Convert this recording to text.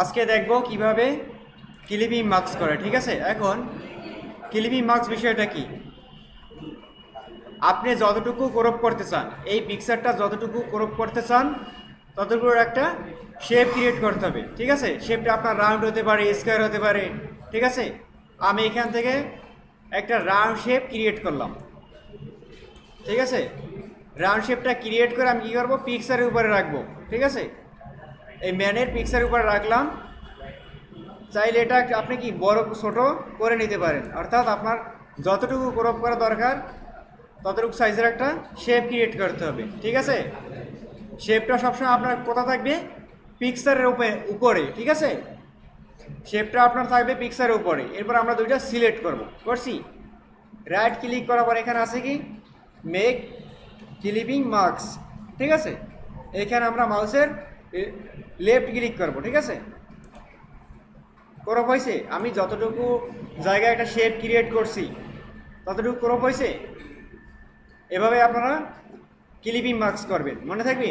আজকে দেখব কীভাবে ক্লিপিং মার্কস করে, ঠিক আছে? এখন ক্লিপিং মার্কস বিষয়টা কি? আপনি যতটুকু ক্রপ করতে চান, এই পিকচারটা যতটুকু ক্রপ করতে চান, ততটুকুর একটা শেপ ক্রিয়েট করতে হবে, ঠিক আছে? শেপটা আপনার রাউন্ড হতে পারে স্কোয়ার হতে পারে, ঠিক আছে? আমি এখান থেকে একটা রাউন্ড শেপ ক্রিয়েট করলাম, ঠিক আছে? রাউন্ড শেপটা ক্রিয়েট করে আমি কী করব? পিকচারের উপরে রাখব, ঠিক আছে? এই ম্যানের পিকচারের উপরে রাখলাম। চাইলে এটা আপনি কি বড়, ছোট করে নিতে পারেন। অর্থাৎ আপনার যতটুকু ক্রপ করা দরকার, ততটুকু সাইজের একটা শেপ ক্রিয়েট করতে হবে। ঠিক আছে? শেপটা সবসময় আপনার কোথা থাকবে? পিকচারের উপরে উপরে, ঠিক আছে? শেপটা আপনার থাকবে পিকচারের উপরে। এরপর আমরা দুইটা সিলেক্ট করব। করছি? রাইট ক্লিক করার পর এখানে আছে কি? মেক ক্লিপিং মার্কস ঠিক আছে? এখানে আমরা মাউসের লেফট ক্লিক করব, ঠিক আছে? ক্রপ হয়েছে আমি যতটুকু জায়গায় একটা শেপ ক্রিয়েট করছি, ততটুকু ক্রপ হয়েছে এভাবে আপনারা ক্লিপিং মার্কস করবেন, মনে থাকবে?